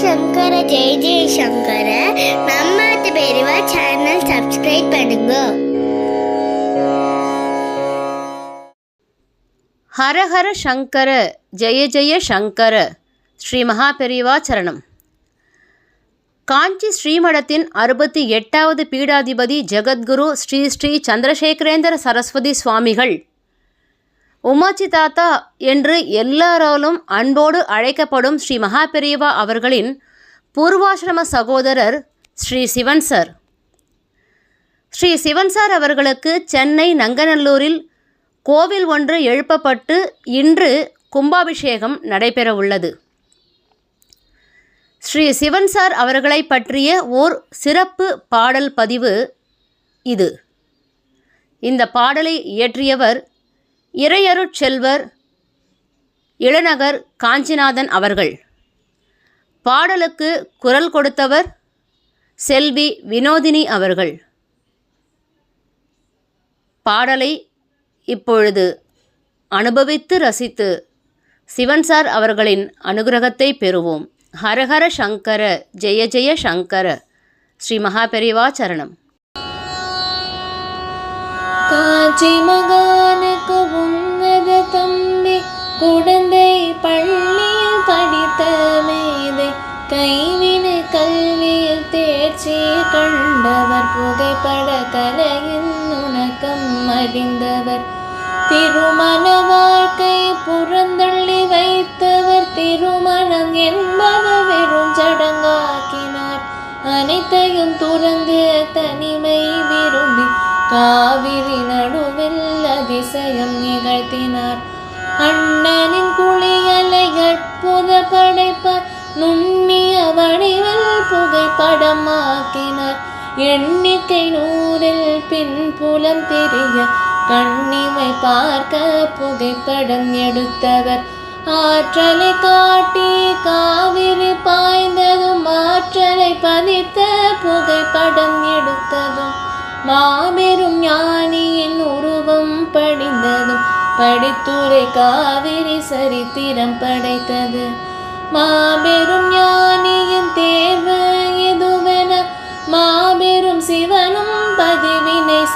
சங்கர ஜெய ஜெய சங்கர. நம்ம பெரியவா channel subscribe பண்ணுங்க. ஹரஹர சங்கர ஜெய ஜெய சங்கர. ஸ்ரீ மகாபெரிவா சரணம். காஞ்சி ஸ்ரீமடத்தின் அறுபத்தி எட்டாவது பீடாதிபதி ஜெகத்குரு ஸ்ரீ ஸ்ரீ சந்திரசேகரேந்திர சரஸ்வதி சுவாமிகள் உமாச்சி தாத்தா என்று எல்லாராலும் அன்போடு அழைக்கப்படும் ஸ்ரீ மகாபெரிவா அவர்களின் பூர்வாசிரம சகோதரர் ஸ்ரீ சிவன் சார். ஸ்ரீ சிவன் சார் அவர்களுக்கு சென்னை நங்கநல்லூரில் கோவில் ஒன்று எழுப்பப்பட்டு இன்று கும்பாபிஷேகம் நடைபெறவுள்ளது ஸ்ரீ சிவன் சார் அவர்களை பற்றிய ஓர் சிறப்பு பாடல் பதிவு இது. இந்த பாடலை இயற்றியவர் இறையருட்செல்வர் இளநகர் காஞ்சிநாதன் அவர்கள். பாடலுக்கு குரல் கொடுத்தவர் செல்வி வினோதினி அவர்கள். பாடலை இப்பொழுது அனுபவித்து ரசித்து சிவன் சார் அவர்களின் அனுகிரகத்தை பெறுவோம். ஹரஹர சங்கர ஜெய ஜெய சங்கர ஸ்ரீ மகாபெரிவா சரணம். காஞ்சி மகான அறிந்தவர். திருமண வாழ்க்கை புறந்தள்ளி வைத்தவர். திருமணம் என்பது வெறும் சடங்காக்கினார். அனைத்தையும் துறந்து தனிமை விரும்பி காவிரி நடுவில் அதிசயம் நிகழ்த்தினார். அண்ணனின் குளியலை அற்புத படைப்பார் நுண்ணிய வடிவில் புகைப்படமாக்கினார். எண்ணிக்கை நூறில் பின்புலம் தெரிய கண்ணிமை பார்க்க புகைப்படம் எடுத்தவர். ஆற்றலை காட்டி காவிரி பாய்ந்ததும் ஆற்றலை பதித்த புகைப்படம் எடுத்ததும். மாபெரும் ஞானியின் உருவம் படிந்ததும் படித்துரை காவிரி சரித்திரம் படைத்தது. மாபெரும் ஞானியின் தேர்வு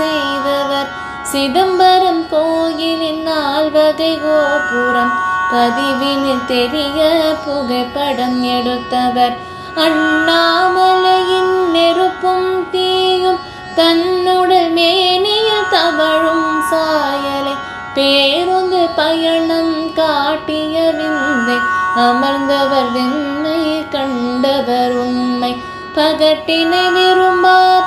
செய்தவர். சிதம்பரம் கோயிலின் நால்வகை கோபுரம். பதிவினில் தெரிய புகைப்படம் எடுத்தவர். அண்ணாமலையின் நெருப்பும் தீயும் தன்னுடல் மேனியில் தவழும் சாயலை. பேருந்து பயணம் காட்டிய விந்தை. அமர்ந்தவர் விண்ணை கண்டவர் உண்மை. பகட்டினை விரும்பா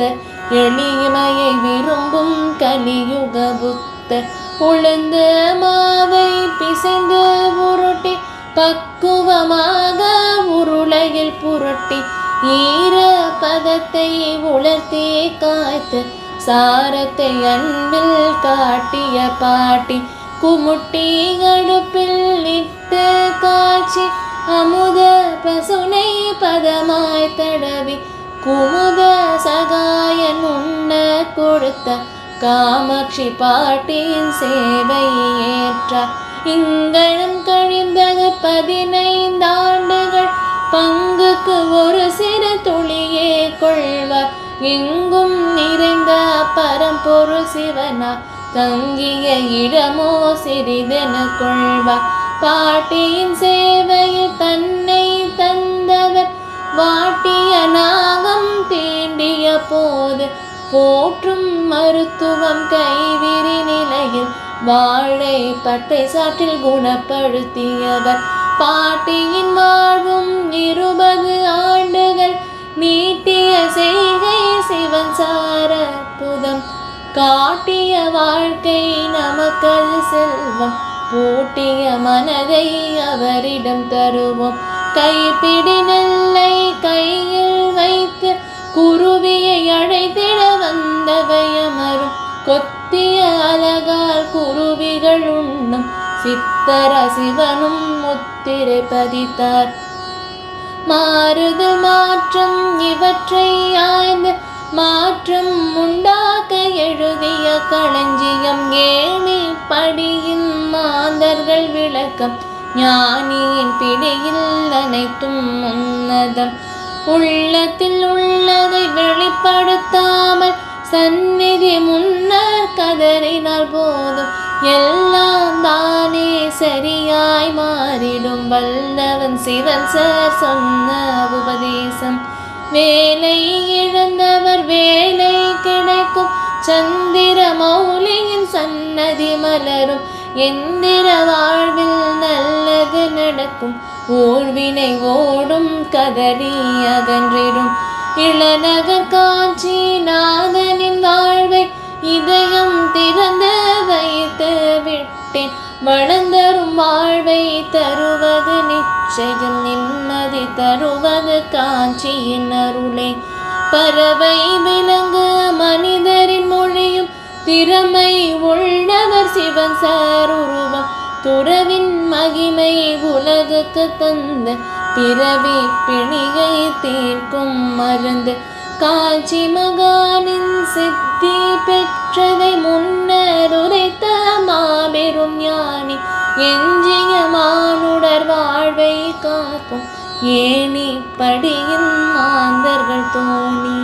சித்தர் எளிமையை விரும்பும் கலியுக புத்தர் உளுந்த மாவை பிசைந்து உருட்டி பக்குவமாக உருளையில் புரட்டி ஈர பதத்தை உலர்த்தி காய்த்து சாரத்தை அன்பில் காட்டிய பாட்டி. குமுட்டி அடுப்பில் இட்டு காய்ச்சி அமுத பசுனை பதமாய் தடவி குமு சகாயன் உண்ண கொடுத்த காமாட்சி பாட்டியின் சேவை ஏற்றார் இங்கனம் கழிந்தது பதினைந்தாண்டுகள் பங்குக்கு ஒரு சிறு துளியே கொள்வார் எங்கும் நிறைந்த பரம்பொரு சிவனா தங்கிய இடமோ சிறிதென கொள்வார் பாட்டியின் சே போது போற்றும் மருத்துவம் கைவிரி நிலையில் வாழை பட்டை சாற்றில் குணப்படுத்தியவர். பாட்டியின் வாழ்வும் இருபது ஆண்டுகள் நீட்டிய செய்கை சிவன் சார புதம். காட்டிய வாழ்க்கை நமக்கது செல்வம். பூட்டிய மனதை அவரிடம் தருவோம். கைப்பிடி நெல்லை கையில் வைத்து குருவியை அழைத்திட வந்தவை அமரும் கொத்திய அலகால் குருவிகள் உண்ணும். சித்தர சிவனும் முத்திரை பதித்தார். மாறுதல் மாற்றம் இவற்றை ஆய்ந்து மாற்றம் உண்டாக்க எழுதிய களஞ்சியம் ஏணி படியின் மாந்தர்கள் விளக்கம். ஞானியின் பிடியில் அனைத்தும் உன்னதம். உள்ளத்தில் உள்ளதை வெளிப்படுத்தாமல் சந்நிதி முன்னர் கதறினால் போதும். எல்லாம் தானே சரியாய் மாறிடும். வல்லவன் சிவன் சார் சொன்ன உபதேசம். வேலை இழந்தவர் வேலை கிடைக்கும். சந்திர மௌலியின் சன்னதி மலரும். எந்திர வாழ்வில் நல்ல நல்லது நடக்கும். ஓழ்வினை ஓடும் கதறி அகன்றிடும். இளநகர் காட்சி நாதனின் வாழ்வை இதயம் திறந்து வைத்து விட்டேன். வளர்ந்தரும் வாழ்வை தருவது நிச்சயம். நிம்மதி தருவது காஞ்சியின் அருளே. பறவை விலங்கு மனிதரின் மொழியும் திறமை உள்ளவர் சிவன் சார் மகிமை உலகுக்கு தந்த பிறவி பிணிகை தீர்க்கும் மருந்து. காஞ்சி மகானின் சித்தி பெற்றதை முன்னர் உரைத்த மாபெரும் ஞானி எஞ்சிய மானுடர் வாழ்வை காக்கும் ஏனி படியின் மாந்தர்கள் தோணி.